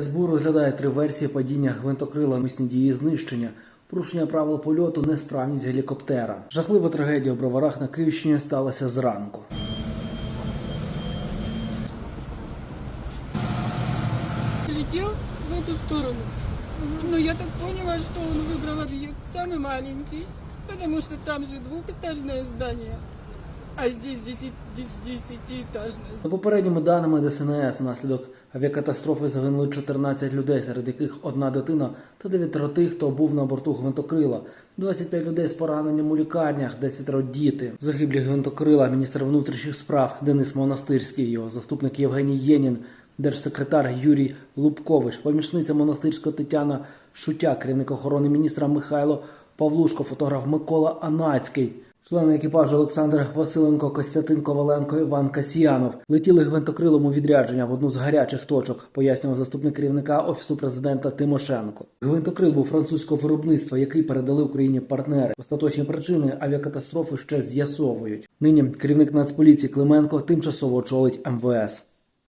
СБУ розглядає три версії падіння гвинтокрила, мисні дії знищення, порушення правил польоту, несправність гелікоптера. Жахлива трагедія у броварах на Київщині сталася зранку. летел в эту сторону. Но я так поняла, что он выбрал объект самый маленький, потому что там же двухэтажное здание, а здесь дети- де- десятиэтажное. За попередніми даними ДСНС, внаслідок авіакатастрофи загинули 14 людей, серед яких одна дитина та дев'ятеро тих, хто був на борту гвинтокрила. 25 людей з пораненням у лікарнях, 10 діти. Загиблі гвинтокрила, міністр внутрішніх справ Денис Монастирський, його заступник Євгеній Єнін, держсекретар Юрій Лубкович, помічниця монастирського Тетяна Шутя, керівник охорони міністра Михайло Павлушко, фотограф Микола Анацький. Члени екіпажу Олександр Василенко, Костятин Коваленко, Іван Касьянов летіли гвинтокрилом у відрядження в одну з гарячих точок, пояснював заступник керівника офісу президента Тимошенко. Гвинтокрил був французького виробництва, який передали Україні партнери. Остаточні причини авіакатастрофи ще з'ясовують. Нині керівник Нацполіції Клименко тимчасово очолить МВС.